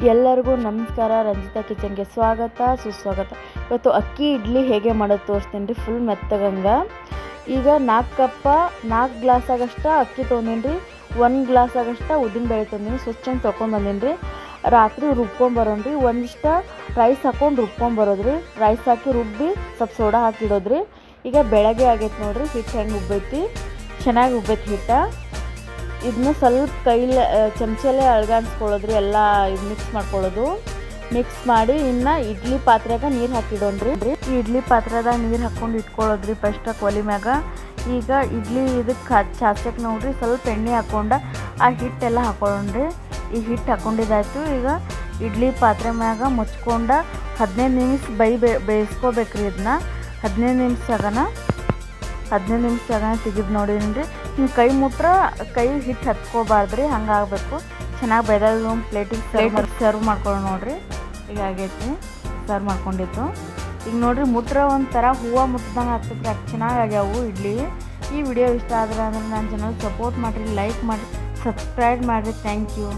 ಎಲ್ಲರಿಗೂ ನಮಸ್ಕಾರ. ರಂಜಿತಾ ಕಿಚನ್ಗೆ ಸ್ವಾಗತ, ಸುಸ್ವಾಗತ. ಇವತ್ತು ಅಕ್ಕಿ ಇಡ್ಲಿ ಹೇಗೆ ಮಾಡೋದು ತೋರಿಸ್ತೀನಿ ರೀ ಫುಲ್ ಮೆತ್ತಗಂಗೆ. ಈಗ ನಾಲ್ಕು ಕಪ್ಪ, ನಾಲ್ಕು ಗ್ಲಾಸ್ ಆಗಷ್ಟ ಅಕ್ಕಿ ತೊಗೊಂಡೀನಿ ರೀ, ಒಂದು ಗ್ಲಾಸ್ ಆಗಷ್ಟ ಉದ್ದಿನಬೇಳೆ ತಂದೀನಿ ಸ್ವಚ್ಛಂಗೆ ತೊಗೊಂಬಂದೀನಿ ರೀ. ರಾತ್ರಿ ರುಬ್ಕೊಂಬರೋಣ ರೀ, ಒಂದಿಷ್ಟು ರೈಸ್ ಹಾಕೊಂಡು ರುಬ್ಕೊಂಬರೋದು ರೀ. ರೈಸ್ ಹಾಕಿ ರುಬ್ಬಿ ಸ್ವಲ್ಪ ಸೋಡಾ ಹಾಕಿಡೋದ್ರಿ ಈಗ ಬೆಳಗ್ಗೆ ಆಗೈತೆ ನೋಡಿರಿ ಹಿಟ್ಟು ಹೆಂಗೆ ಉಬ್ಬೈತಿ, ಚೆನ್ನಾಗಿ ಉಬ್ಬೈತಿ ಹಿಟ್ಟು. ಇದನ್ನ ಸ್ವಲ್ಪ ಕೈಲೇ ಚಮಚಲ್ಲೇ ಅಳ್ಗಾಡ್ಸ್ಕೊಳ್ಳೋದ್ರಿ ಎಲ್ಲ ಇದು ಮಿಕ್ಸ್ ಮಾಡ್ಕೊಳ್ಳೋದು. ಮಿಕ್ಸ್ ಮಾಡಿ ಇನ್ನು ಇಡ್ಲಿ ಪಾತ್ರೆಗೆ ನೀರು ಹಾಕಿಡೋಣ್ರಿ. ಇಡ್ಲಿ ಪಾತ್ರೆದಾಗ ನೀರು ಹಾಕ್ಕೊಂಡು ಇಟ್ಕೊಳ್ಳೋದ್ರಿ ಫಸ್ಟ್ ಕೊಲಿ ಮ್ಯಾಗ. ಈಗ ಇಡ್ಲಿ ಇದಕ್ಕೆ ಚಾಚಕ್ಕೆ ನೋಡ್ರಿ, ಸ್ವಲ್ಪ ಎಣ್ಣೆ ಹಾಕ್ಕೊಂಡು ಆ ಹಿಟ್ಟೆಲ್ಲ ಹಾಕೊಳ್ಳೋಣ್ರಿ. ಈ ಹಿಟ್ಟು ಹಾಕ್ಕೊಂಡಿದ್ದಾಯ್ತು ಈಗ ಇಡ್ಲಿ ಪಾತ್ರೆ ಮ್ಯಾಗ ಮುಚ್ಕೊಂಡು ಹದಿನೈದು ನಿಮಿಷ ಬೈ ಬೇಯಿಸ್ಕೋಬೇಕ್ರಿ ಇದನ್ನ. ಹದಿನೈದು ನಿಮಿಷಗನ ಹದಿನೈದು ನಿಮಿಷದಾಗ ತೆಗೆದು ನೋಡಿದ್ರಿ ರೀ. ಹಿಂಗೆ ಕೈ ಮುಟ್ರೆ ಕೈ ಹಿಟ್ಟು ಹತ್ಕೋಬಾರ್ದು ರೀ ಹಂಗಾಗಬೇಕು. ಚೆನ್ನಾಗಿ ಬೆಳೆದ ಪ್ಲೇಟಿಗೆ ಸರ್ವ್ ಸರ್ವ್ ಮಾಡ್ಕೊಳ್ಳಿ ನೋಡಿರಿ. ಈಗ ಆಗೈತಿ ಸರ್ವ್ ಮಾಡ್ಕೊಂಡಿತ್ತು ಈಗ ನೋಡಿರಿ ಮುಟ್ರೆ ಒಂಥರ ಹೂವು ಮುಟ್ಟಿದಂಗೆ ಆಗ್ತೈತಿ ಅಷ್ಟು ಚೆನ್ನಾಗಿ ಆಗ್ಯಾವು ಇಡ್ಲಿ. ಈ ವಿಡಿಯೋ ಇಷ್ಟ ಆದ್ರೆ ಅಂದ್ರೆ ನನ್ನ ಚಾನಲ್ ಸಪೋರ್ಟ್ ಮಾಡಿರಿ ಲೈಕ್ ಮಾಡಿರಿ ಸಬ್ಸ್ಕ್ರೈಬ್ ಮಾಡಿರಿ. Thank you